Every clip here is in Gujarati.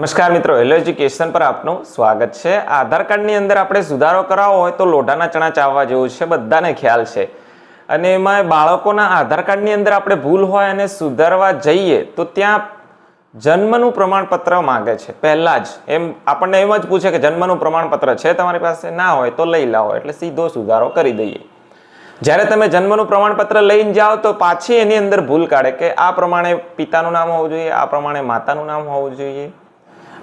નમસ્કાર મિત્રો હેલો એજ્યુકેશન પર આપનું સ્વાગત છે. આધાર કાર્ડની અંદર આપણે સુધારો કરાવવો હોય તો લોઢાના ચણા ચાવવા જેવું છે, બધાને ખ્યાલ છે. અને એમાં બાળકોના આધાર કાર્ડની અંદર આપણે ભૂલ હોય અને સુધારવા જઈએ તો ત્યાં જન્મનું પ્રમાણપત્ર માંગે છે. પહેલાં જ એમ આપણને એમ જ પૂછે કે જન્મનું પ્રમાણપત્ર છે તમારી પાસે? ના હોય તો લઈ લાવો, એટલે સીધો સુધારો કરી દઈએ. જ્યારે તમે જન્મનું પ્રમાણપત્ર લઈને જાઓ તો પાછી એની અંદર ભૂલ કાઢે કે આ પ્રમાણે પિતાનું નામ હોવું જોઈએ, આ પ્રમાણે માતાનું નામ હોવું જોઈએ.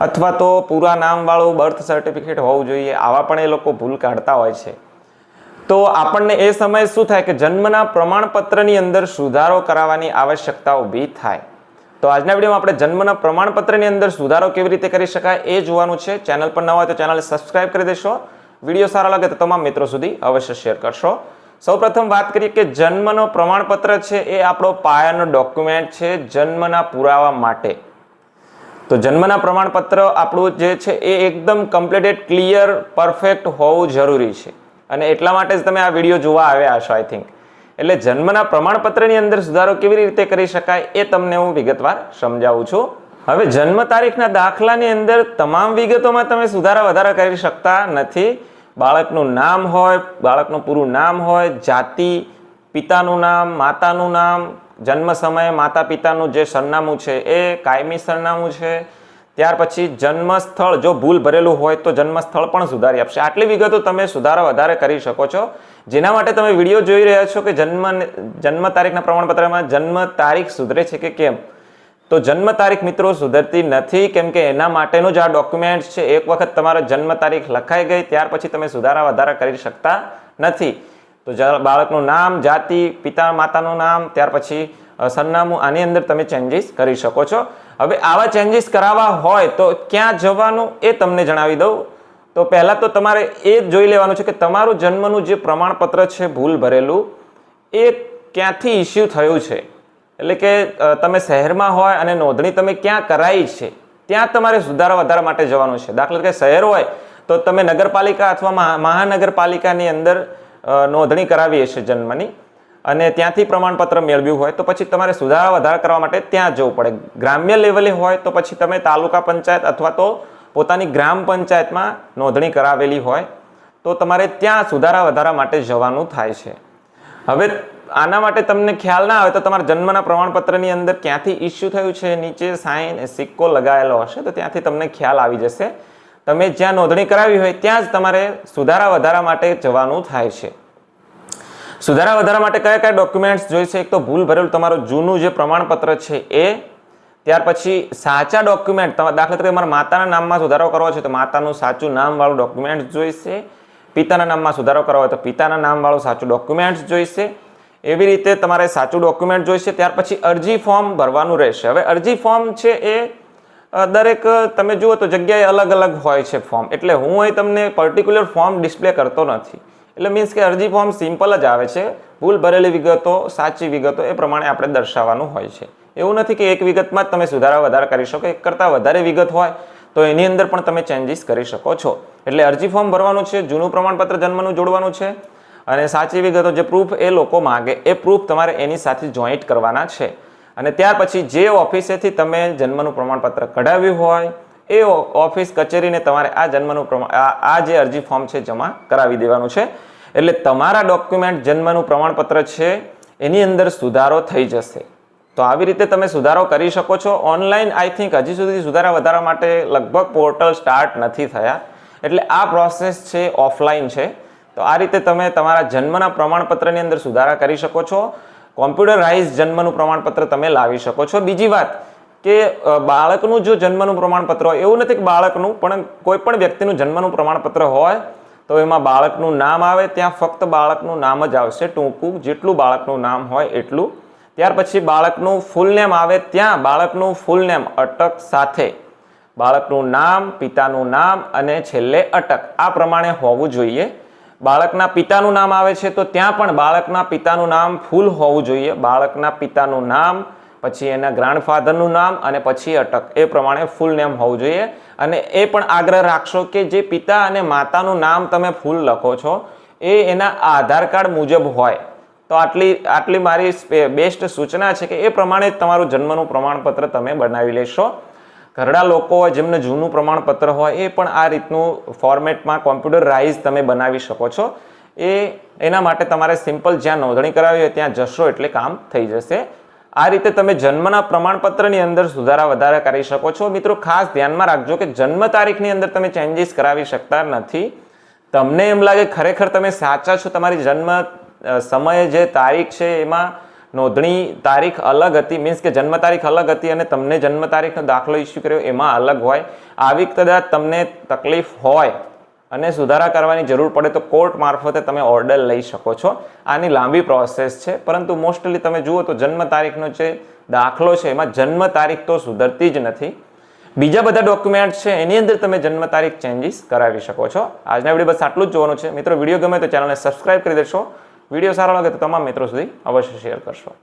અથવા તો પૂરા નામવાળું બર્થ સર્ટિફિકેટ હોવું જોઈએ, આવા પણ એ લોકો ભૂલ કાઢતા હોય છે. તો આપણને એ સમયે શું થાય કે જન્મના પ્રમાણપત્રની અંદર સુધારો કરાવવાની આવશ્યકતા ઊભી થાય. તો આજના વિડીયોમાં આપણે જન્મના પ્રમાણપત્રની અંદર સુધારો કેવી રીતે કરી શકાય એ જોવાનું છે. ચેનલ પર ન હોય તો ચેનલ સબસ્ક્રાઇબ કરી દેશો. વીડિયો સારો લાગે તો તમામ મિત્રો સુધી અવશ્ય શેર કરશો. સૌપ્રથમ વાત કરીએ કે જન્મનો પ્રમાણપત્ર છે એ આપણો પાયાનો ડોક્યુમેન્ટ છે જન્મના પુરાવા માટે. તો જન્મના પ્રમાણપત્ર આપણું જે છે એ એકદમ કમ્પ્લીટેડ ક્લિયર પરફેક્ટ હોવું જરૂરી છે. અને એટલા માટે જ તમે આ વીડિયો જોવા આવ્યા હશો આઈ થિંક એટલે જન્મના પ્રમાણપત્રની અંદર સુધારો કેવી રીતે કરી શકાય એ તમને હું વિગતવાર સમજાવું છું. હવે જન્મ તારીખના દાખલાની અંદર તમામ વિગતોમાં તમે સુધારા વધારા કરી શકતા નથી. બાળકનું નામ હોય, બાળકનું પૂરું નામ હોય, જાતિ, પિતાનું નામ, માતાનું નામ જન્મ સમયે માતા પિતાનું જે સરનામું છે એ કાયમી સરનામું છે. ત્યાર પછી જન્મસ્થળ જો ભૂલ ભરેલું હોય તો જન્મસ્થળ પણ સુધારી આપશે. આટલી વિગતો તમે સુધારા વધારે કરી શકો છો. જેના માટે તમે વીડિયો જોઈ રહ્યા છો કે જન્મ જન્મ તારીખના પ્રમાણપત્રમાં જન્મ તારીખ સુધરે છે કે કેમ? તો જન્મ તારીખ મિત્રો સુધરતી નથી, કેમ કે એના માટેનું જ આ ડોક્યુમેન્ટ છે. એક વખત તમારો જન્મ તારીખ લખાઈ ગઈ, ત્યાર પછી તમે સુધારા વધારા કરી શકતા નથી. તો બાળકનું નામ, જાતિ, પિતા, માતાનું નામ, ત્યાર પછી સરનામું આની અંદર તમે ચેન્જીસ કરી શકો છો. હવે આવા ચેન્જીસ કરાવવા હોય તો ક્યાં જવાનું એ તમને જણાવી દઉં. તો પહેલાં તો તમારે એ જ જોઈ લેવાનું છે કે તમારું જન્મનું જે પ્રમાણપત્ર છે, ભૂલ ભરેલું, એ ક્યાંથી ઇસ્યુ થયું છે? એટલે કે તમે શહેરમાં હોય અને નોંધણી તમે ક્યાં કરાઈ છે? ત્યાં તમારે સુધારા વધારા માટે જવાનું છે. દાખલા તરીકે શહેર હોય તો તમે નગરપાલિકા અથવા મહા- મહાનગરપાલિકાની અંદર નોંધણી કરાવી હશે જન્મની અને ત્યાંથી પ્રમાણપત્ર મેળવ્યું હોય તો પછી તમારે સુધારા વધારા કરવા માટે ત્યાં જવું પડે. ગ્રામ્ય લેવલે હોય તો પછી તમે તાલુકા પંચાયત અથવા તો પોતાની ગ્રામ પંચાયતમાં નોંધણી કરાવેલી હોય તો તમારે ત્યાં સુધારા વધારા માટે જવાનું થાય છે. હવે આના માટે તમને ખ્યાલ ના આવે તો તમારા જન્મના પ્રમાણપત્રની અંદર ક્યાંથી ઇસ્યુ થયું છે? નીચે સાઇન સિક્કો લગાવેલો હશે તો ત્યાંથી તમને ખ્યાલ આવી જશે. તમે જ્યાં નોંધણી કરાવી હોય, ત્યાં જ તમારે સુધારા વધારા માટે જવાનું થાય છે. સુધારા વધારા માટે કયા કયા ડોક્યુમેન્ટ્સ જોઈશે એક તો ભૂલ ભરેલું તમારું જૂનું જે પ્રમાણપત્ર છે એ, ત્યાર પછી સાચા ડોક્યુમેન્ટ તમારે દાખલા તરીકે તમારા માતાના નામમાં સુધારો કરવો છે, તો માતાનું સાચું નામવાળું ડોક્યુમેન્ટ જોઈશે પિતાના નામમાં સુધારો કરવો હોય, તો પિતાના નામવાળું સાચું ડોક્યુમેન્ટ્સ જોઈશે એવી રીતે તમારે સાચું ડોક્યુમેન્ટ જોઈશે ત્યાર પછી અરજી ફોર્મ ભરવાનું રહેશે. હવે અરજી ફોર્મ છે એ દરેક તમે જુઓ તો જગ્યાએ અલગ અલગ હોય છે ફોર્મ એટલે હું અહીં તમને પર્ટિક્યુલર ફોર્મ ડિસ્પ્લે કરતો નથી. એટલે મીન્સ કે અરજી ફોર્મ સિમ્પલ જ આવે છે. ભૂલ ભરેલી વિગતો, સાચી વિગતો એ પ્રમાણે આપણે દર્શાવવાનું હોય છે. એવું નથી કે એક વિગતમાં જ તમે સુધારા વધારા કરી શકો. એક કરતાં વધારે વિગત હોય તો એની અંદર પણ તમે ચેન્જીસ કરી શકો છો. એટલે અરજી ફોર્મ ભરવાનું છે, જૂનું પ્રમાણપત્ર જન્મનું જોડવાનું છે અને સાચી વિગતો જે પ્રૂફ એ લોકો માગે, એ પ્રૂફ તમારે એની સાથે જોઈન્ટ કરવાના છે. અને ત્યાર પછી જે ઓફિસેથી તમે જન્મનું પ્રમાણપત્ર કઢાવ્યું હોય, એ ઓફિસ કચેરીને તમારે આ જન્મનું પ્રમાણ આ જે અરજી ફોર્મ છે જમા કરાવી દેવાનું છે. એટલે તમારા ડોક્યુમેન્ટ જન્મનું પ્રમાણપત્ર છે, એની અંદર સુધારો થઈ જશે. તો આવી રીતે તમે સુધારો કરી શકો છો. ઓનલાઈન આઈ થિંક હજી સુધી સુધારા વધારા માટે લગભગ પોર્ટલ સ્ટાર્ટ નથી થયા. એટલે આ પ્રોસેસ છે ઓફલાઈન છે. તો આ રીતે તમે તમારા જન્મના પ્રમાણપત્રની અંદર સુધારા કરી શકો છો. કોમ્પ્યુટરાઇઝ જન્મનું પ્રમાણપત્ર તમે લાવી શકો છો. બીજી વાત કે બાળકનું જો જન્મનું પ્રમાણપત્ર હોય, એવું નથી કે બાળકનું, પણ કોઈ પણ વ્યક્તિનું જન્મનું પ્રમાણપત્ર હોય, તો એમાં બાળકનું નામ આવે, ત્યાં ફક્ત બાળકનું નામ જ આવશે, ટૂંકું, જેટલું બાળકનું નામ હોય એટલું. ત્યાર પછી બાળકનું ફૂલ નેમ આવે ત્યાં, બાળકનું ફૂલ નેમ અટક સાથે. બાળકનું નામ, પિતાનું નામ અને છેલ્લે અટક. આ પ્રમાણે હોવું જોઈએ. બાળકના પિતાનું નામ આવે છે તો ત્યાં પણ બાળકના પિતાનું નામ ફૂલ હોવું જોઈએ. બાળકના પિતાનું નામ, પછી એના ગ્રાન્ડફાધરનું નામ અને પછી અટક. એ પ્રમાણે ફૂલ નેમ હોવું જોઈએ. અને એ પણ આગ્રહ રાખશો કે જે પિતા અને માતાનું નામ તમે ફૂલ લખો છો, એ એના આધાર કાર્ડ મુજબ હોય. તો આટલી આટલી મારી બેસ્ટ સૂચના છે કે એ પ્રમાણે તમારું જન્મનું પ્રમાણપત્ર તમે બનાવી લેશો. ઘરડા લોકો હોય, જેમને જૂનું પ્રમાણપત્ર હોય, એ પણ આ રીતનું ફોર્મેટમાં કોમ્પ્યુટરાઇઝ તમે બનાવી શકો છો. એ, એના માટે તમારે સિમ્પલ જ્યાં નોંધણી કરાવી હોય, ત્યાં જશો એટલે કામ થઈ જશે. આ રીતે તમે જન્મના પ્રમાણપત્રની અંદર સુધારા વધારા કરી શકો છો. મિત્રો, ખાસ ધ્યાનમાં રાખજો કે જન્મ તારીખની અંદર તમે ચેન્જીસ કરાવી શકતા નથી. તમને એમ લાગે ખરેખર તમે સાચા છો, તમારી જન્મ સમયે જે તારીખ છે એમાં નોંધણી તારીખ અલગ હતી મીન્સ કે જન્મ તારીખ અલગ હતી અને તમને જન્મ તારીખનો દાખલો ઇસ્યુ કર્યો, એમાં અલગ હોય. આવી કદાચ તમને તકલીફ હોય અને સુધારા કરવાની જરૂર પડે તો કોર્ટ મારફતે તમે ઓર્ડર લઈ શકો છો. આની લાંબી પ્રોસેસ છે, પરંતુ મોસ્ટલી તમે જુઓ તો જન્મ તારીખનો જે દાખલો છે, એમાં જન્મ તારીખ તો સુધરતી જ નથી. બીજા બધા ડોક્યુમેન્ટ છે, એની અંદર તમે જન્મ તારીખ ચેન્જીસ કરાવી શકો છો. આજના વીડિયો બસ આટલું જ જોવાનું છે. મિત્રો વીડિયો ગમે તો ચેનલને સબસ્ક્રાઇબ કરી દેશો. વીડિયો સારો લાગે તો તમામ મિત્રો સુધી અવશ્ય શેર કરશો.